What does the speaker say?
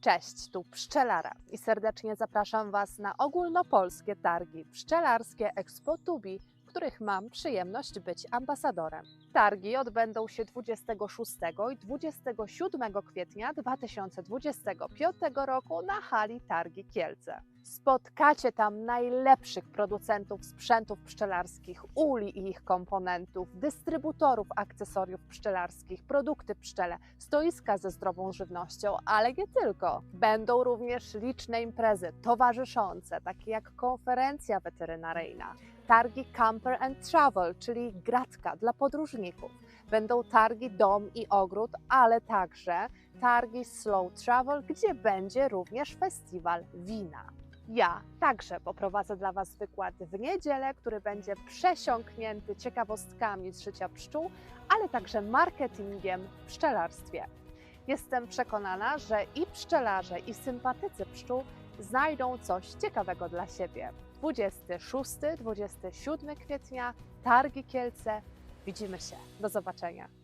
Cześć, tu Pszczelara i serdecznie zapraszam Was na ogólnopolskie targi pszczelarskie Expo Tubi, których mam przyjemność być ambasadorem. Targi odbędą się 26 i 27 kwietnia 2025 roku na hali Targi Kielce. Spotkacie tam najlepszych producentów sprzętów pszczelarskich, uli i ich komponentów, dystrybutorów akcesoriów pszczelarskich, produkty pszczele, stoiska ze zdrową żywnością, ale nie tylko. Będą również liczne imprezy towarzyszące, takie jak konferencja weterynaryjna, targi Camper and Travel, czyli gratka dla podróżników. Będą targi Dom i Ogród, ale także targi Slow Travel, gdzie będzie również festiwal wina. Ja także poprowadzę dla Was wykład w niedzielę, który będzie przesiąknięty ciekawostkami z życia pszczół, ale także marketingiem w pszczelarstwie. Jestem przekonana, że i pszczelarze, i sympatycy pszczół znajdą coś ciekawego dla siebie. 26-27 kwietnia, Targi Kielce. Widzimy się. Do zobaczenia.